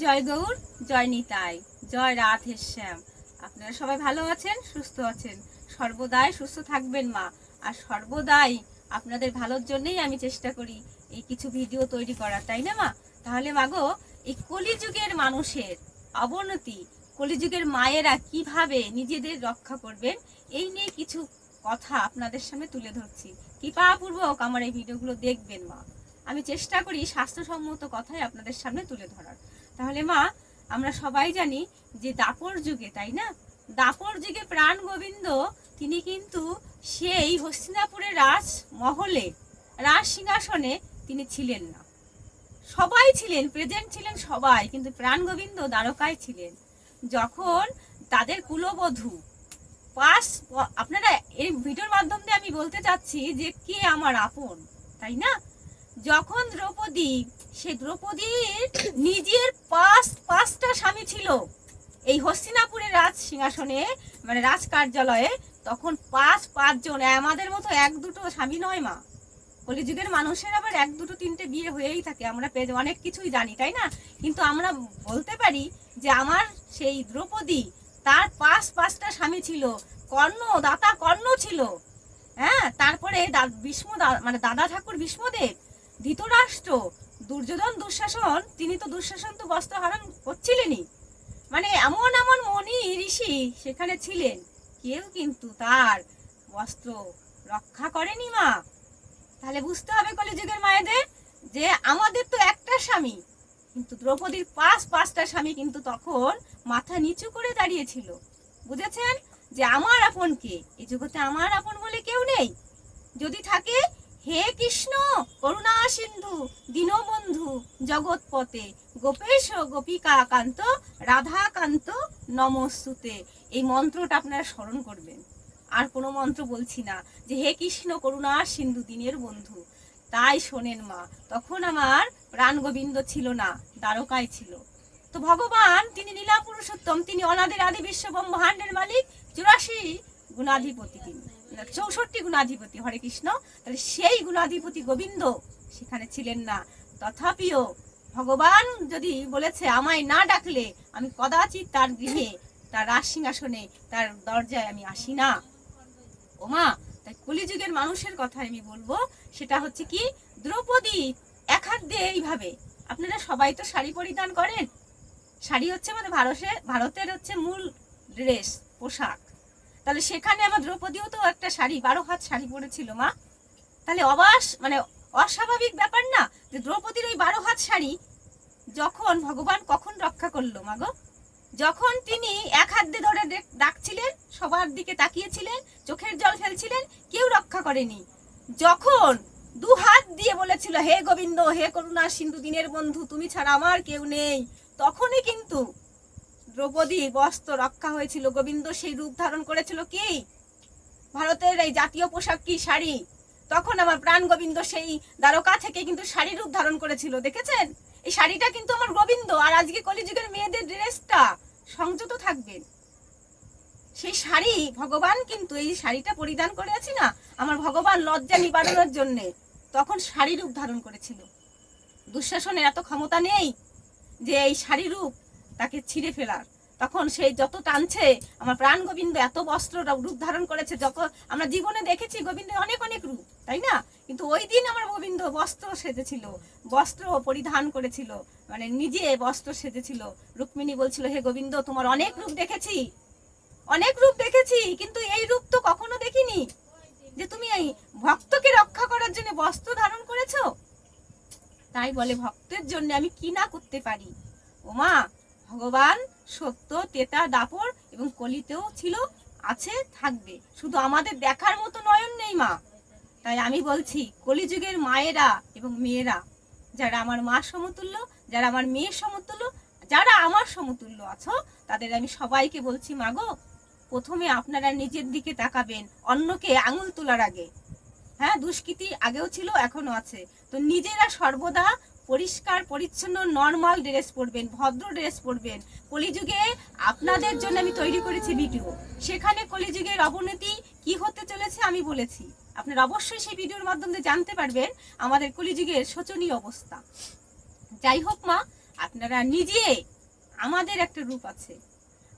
জয় গৌর, জয় নিতাই, জয় রাধে শ্যাম। আপনারা সবাই ভালো আছেন, সুস্থ আছেন? সর্বদাই সুস্থ থাকবেন মা। আর সর্বদাই আপনাদের ভালোর জন্যই আমি চেষ্টা করি এই কিছু ভিডিও তৈরি করার, তাই না মা? তাহলে মাগো এই কলিযুগের মানুষের অবনতি, কলিযুগের মায়েরা কীভাবে নিজেদের রক্ষা করবেন, এই নিয়ে কিছু কথা আপনাদের সামনে তুলে ধরছি। কৃপাপূর্বক আমার এই ভিডিওগুলো দেখবেন মা। আমি চেষ্টা করি স্বাস্থ্যসম্মত কথাই আপনাদের সামনে তুলে ধরার। তাহলে মা, আমরা সবাই জানি যে দাপর যুগে, তাই না? দাপর যুগে প্রাণ গোবিন্দ, তিনি কিন্তু সেই হস্তিনাপুরের রাজ মহলে, রাজ সিংহাসনে তিনি ছিলেন না। সবাই ছিলেন প্রেজেন্ট ছিলেন সবাই, কিন্তু প্রাণ গোবিন্দ দ্বারকায় ছিলেন। যখন তাদের কুলবধূ, পাস, আপনারা এই ভিডিওর মাধ্যম দিয়ে আমি বলতে চাচ্ছি যে কে আমার আপন, তাই না? যখন দ্রৌপদী, সে দ্রৌপদীর নিজের পাঁচ, পাঁচটা স্বামী ছিল। এই হস্তিনাপুরের রাজ সিংহাসনে মানে রাজ কার্যালয়ে তখন পাঁচ, পাঁচজন আমাদের মতো এক দুটো স্বামী নয় মা। কলিযুগের মানুষের আবার এক দুটো তিনটে বিয়ে হয়েই থাকে, আমরা অনেক কিছুই জানি, তাই না? কিন্তু আমরা বলতে পারি যে আমার সেই দ্রৌপদী তার পাঁচ, পাঁচটা স্বামী ছিল, কর্ণ, দাতা কর্ণ ছিল। হ্যাঁ তারপরে ভীষ্ম মানে দাদা ঠাকুর ভীষ্মদেব ধৃতরাষ্ট্র, দুর্যোধন দুঃশাসন, তিনি তো দুঃশাসন তো বস্ত্র হরণ করছিলেনই। মানে এমন এমন মনি ঋষি সেখানে ছিলেন, কেউ কিন্তু তার বস্ত্র রক্ষা করেনি মা। তাহলে বুঝতে হবে কলিযুগের মায়েদের যে আমাদের তো একটা স্বামী, কিন্তু দ্রৌপদীর পাঁচ, পাঁচটা স্বামী কিন্তু তখন মাথা নিচু করে দাঁড়িয়েছিল। বুঝেছেন? যে আমার আপন কে এই জগতে আমার আপন বলে কেউ নেই। যদি থাকে হে কৃষ্ণ, করুণা সিন্ধু, দীনবন্ধু জগৎপতে গোপেশ গোপিকা কান্ত রাধা কান্ত নমস্তুতে। এই মন্ত্রটা আপনারা স্মরণ করবেন। আর কোনো মন্ত্র বলছি না যে হে কৃষ্ণ, করুণা সিন্ধু, দিনের বন্ধু। তাই শোনেন মা, তখন আমার প্রাণ গোবিন্দ ছিল না, দ্বারকায় ছিল। তো ভগবান, তিনি নীলা পুরুষোত্তম, তিনি অনাদের আদি বিশ্ব ব্রহ্মাণ্ডের মালিক, চুরাশি গুণাধিপতি তিনি। চৌষট্টি গুণাধিপতি হরে কৃষ্ণ। তাহলে সেই গুণাধিপতি গোবিন্দ সেখানে ছিলেন না। তথাপিও ভগবান যদি বলেছে, আমায় না ডাকলে আমি কদাচিৎ তার গৃহে, তার রাজ সিংহাসনে, তার দরজায় আমি আসি না। ওমা তাই কলিযুগের মানুষের কথা আমি বলব। সেটা হচ্ছে কি, দ্রৌপদী এক হাত দিয়ে এইভাবে, আপনারা সবাই তো শাড়ি পরিধান করেন। শাড়ি হচ্ছে আমাদের ভারতের ভারতের হচ্ছে মূল ড্রেস, পোশাক। তাহলে সেখানে আমার দ্রৌপদীও তো একটা শাড়ি, বারো হাত শাড়ি পরেছিল, মা। তাহলে অবাস মানে অস্বাভাবিক ব্যাপার না যে দ্রৌপদীর ওই বারো হাত শাড়ি যখন ভগবান কখন রক্ষা করল মাগো যখন তিনি এক হাত দিয়ে ধরে ডেক- ডাকছিলেন, সবার দিকে তাকিয়েছিলেন, চোখের জল ফেলছিলেন, কেউ রক্ষা করেনি। যখন দু হাত দিয়ে বলেছিল, হে গোবিন্দ, হে করুণা সিন্ধু, দিনের বন্ধু, তুমি ছাড়া আমার কেউ নেই। তখনই কিন্তু দ্রৌপদীর বস্ত্র রক্ষা হয়েছিল। গোবিন্দ সেই রূপ ধারণ করেছিল কি? ভারতের এই জাতীয় পোশাক কি শাড়ি? তখন আমার প্রাণ গোবিন্দ সেই দ্বারকা থেকে কিন্তু শাড়ি রূপ ধারণ করেছিল, দেখেছেন? এই শাড়িটা কিন্তু আমার গোবিন্দ, আর আজকে কলিযুগের মেয়েদের ড্রেসটা সংযত থাকবেন সেই শাড়ি ভগবান কিন্তু এই শাড়িটা পরিধান করে আছি না, আমার ভগবান লজ্জা নিবারণের জন্য তখন শাড়ি রূপ ধারণ করেছিল। দুঃশাসনের এত ক্ষমতা নেই যে এই শাড়ি রূপ তাকে ছিঁড়ে ফেলার। তখন সেই যত টানছে, আমার প্রাণ গোবিন্দ এত বস্ত্র রূপ ধারণ করেছে, যত আমরা জীবনে দেখেছি গোবিন্দের অনেক অনেক রূপ, তাই না? কিন্তু ওই দিন আমার গোবিন্দ বস্ত্র সেজেছিল, বস্ত্র পরিধান করেছিল মানে নিজে বস্ত্র সেজেছিল। রুক্মিণী বলছিল, হে গোবিন্দ, তোমার অনেক রূপ দেখেছি, অনেক রূপ দেখেছি, কিন্তু এই রূপ তো কখনো দেখিনি। যে তুমি এই ভক্তকে রক্ষা করার জন্য বস্ত্র ধারণ করেছ? তাই বলে, ভক্তের জন্য আমি কি না করতে পারি? ওমা, ভগবান সত্য, তেতা, দাপর এবং কলিতেও ছিল, আছে, থাকবে। শুধু আমাদের দেখার মতো নয়ন নেই, মা। তাই আমি বলছি, কলিযুগের মায়েরা এবং মেয়েরা, যারা আমার মা সমতুল্য, যারা আমার মেয়ের সমতুল্য, যারা আমার সমতুল্য আছো, তাদের আমি সবাইকে বলছি মাগো প্রথমে আপনারা নিজের দিকে তাকাবেন, অন্যকে আঙুল তোলার আগে। হ্যাঁ দুষ্কৃতি আগেও ছিল এখনও আছে। তো নিজেরা সর্বদা পরিষ্কার, পরিচ্ছন্ন নর্মাল ড্রেস পরবেন, ভদ্র ড্রেস পরবেন। কলিযুগে আপনাদের জন্য আমি তৈরি করেছি ভিডিও সেখানে কলিযুগের অবনতি কি হতে চলেছে আমি বলেছি। আপনারা অবশ্যই সেই ভিডিওর মাধ্যমে জানতে পারবেন আমাদের কলিযুগের শোচনীয় অবস্থা। যাই হোক মা, আপনারা নিজে আমাদের একটা রূপ আছে।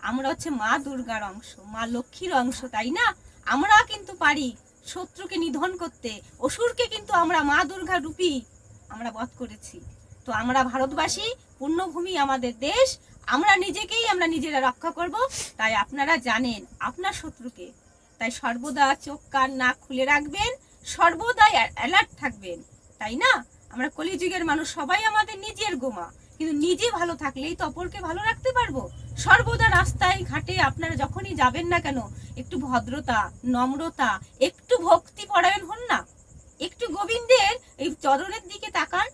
আমরা হচ্ছে মা দুর্গার অংশ, মা লক্ষ্মীর অংশ, তাই না? আমরা কিন্তু পারি শত্রুকে নিধন করতে, অসুরকে কিন্তু আমরা মা দুর্গা রূপী আমরা বধ করেছি। তো আমরা ভারতবাসী, পূর্ণভূমি আমাদের দেশ, আমরা নিজেকেই আমরা নিজেরা রক্ষা করব, তাই আপনারা জানেন আপনার শত্রুকে। তাই সর্বদা চোখ, কান, নাক খুলে রাখবেন, সর্বদাই অ্যালার্ট থাকবেন। তাই না? আমরা কলিযুগের মানুষ, সবাই আমাদের নিজের গোমা। কিন্তু নিজে ভালো থাকলেই তো অপরকে ভালো রাখতে পারব। সর্বদা রাস্তায়, ঘাটে আপনারা যখনই যাবেন না কেন, একটু ভদ্রতা, নম্রতা, একটু ভক্তি পরায়ণ হন না। একটু গোবিন্দের এই চরণের দিকে তাকান।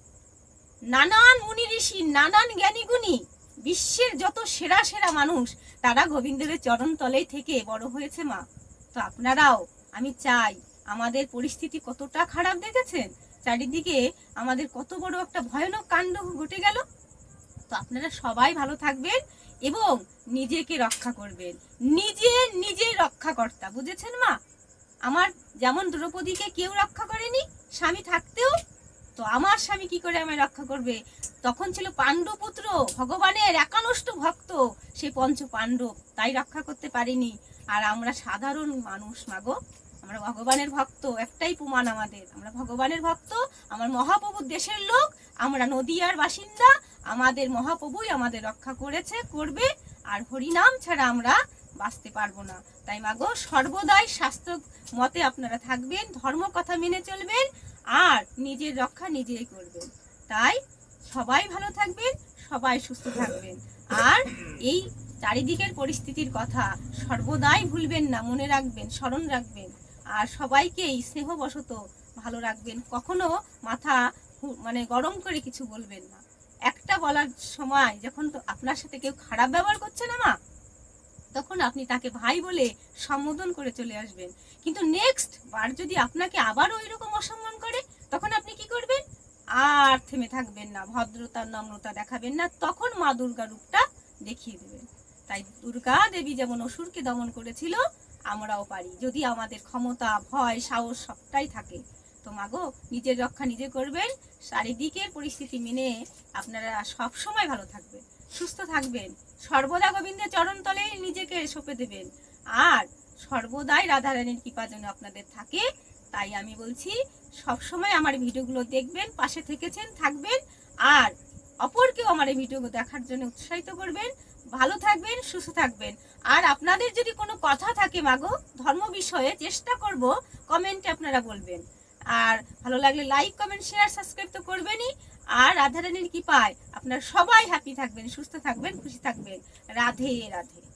নানান মুনি ঋষি, নানান জ্ঞানী গুণী বিশ্বের যত সেরা সেরা মানুষ, তারা গোবিন্দের চরণ তলেই থেকে বড় হয়েছে মা। তো আপনারাও, আমি চাই আমাদের পরিস্থিতি কতটা খারাপ দেখেছেন? চারিদিকে আমাদের কত বড় একটা ভয়ানক কাণ্ড ঘটে গেল। তো আপনারা সবাই ভালো থাকবেন এবং নিজেকে রক্ষা করবেন। নিজে নিজে রক্ষাকর্তা, বুঝেছেন মা? আমার যেমন দ্রৌপদীকে কেউ রক্ষা করেনি, স্বামী থাকতেও, তো আমার স্বামী কি করে আমায় রক্ষা করবে? তখন ছিল পাণ্ডবপুত্র ভগবানের একানষ্ট ভক্ত, সে পঞ্চ পাণ্ডব তাই রক্ষা করতে পারিনি। আর আমরা সাধারণ মানুষ, মাগো, আমরা ভগবানের ভক্ত, একটাই প্রমাণ আমাদের। আমরা ভগবানের ভক্ত, আমার মহাপ্রভুর দেশের লোক, আমরা নদিয়ার বাসিন্দা, আমাদের মহাপ্রভুই আমাদের রক্ষা করেছে, করবে, আর হরিনাম ছাড়া আমরা বাঁচতে পারব না। তাই মাগো সর্বদাই স্বাস্থ্য মতে আপনারা থাকবেন, ধর্ম কথা মেনে চলবেন, আর নিজের রক্ষা নিজেই করবেন। তাই সবাই ভালো থাকবেন, সবাই সুস্থ থাকবেন। আর এই চারিদিকের পরিস্থিতির কথা সর্বদাই ভুলবেন না, মনে রাখবেন, স্মরণ রাখবেন। আর সবাইকেই স্নেহবশত ভালো রাখবেন। কখনো মাথা মানে গরম করে কিছু বলবেন না। একটা বলার সময় যখন তো আপনার সাথে কেউ খারাপ ব্যবহার করছে না মা তখন আপনি তাকে ভাই বলে সম্বোধন করে চলে আসবেন। কিন্তু নেক্সট বার যদি আপনাকে আবার ওই রকম অসম্মান করে, তখন আপনি কি করবেন? আর থেমে থাকবেন না, ভদ্রতা, নম্রতা দেখাবেন না, তখন মা দুর্গা রূপটা দেখিয়ে দেবেন। তাই দুর্গা দেবী যেমন অসুরকে দমন করেছিল, আমরাও পারি। যদি আমাদের ক্ষমতা, ভয়, সাহস সবটাই থাকে, তো মাগো নিজের রক্ষা নিজে করবেন। চারিদিকের পরিস্থিতি মেনে আপনারা সব সময় ভালো থাকবেন। সুস্থ থাকবেন। সর্বদা গোবিন্দের চরণ তলে নিজেকে সঁপে দেবেন। আর সর্বদাই রাধারানীর কৃপা যেন আপনাদের থাকে, তাই আমি বলছি সব সময় আমার ভিডিওগুলো দেখবেন, পাশে থেকেছেন, থাকবেন, আর অপরকেও আমার এই ভিডিও দেখার জন্য উৎসাহিত করবেন। ভালো থাকবেন, সুস্থ থাকবেন। আর আপনাদের যদি কোনো কথা থাকে মাগো, ধর্ম বিষয়ে চেষ্টা করব, কমেন্টে আপনারা বলবেন। আর ভালো লাগলে লাইক কমেন্ট শেয়ার সাবস্ক্রাইব তো করবেনই। আর রাধারানীর কি পায় আপনারা সবাই হ্যাপি থাকবেন, সুস্থ থাকবেন, খুশি থাকবেন। রাধে রাধে।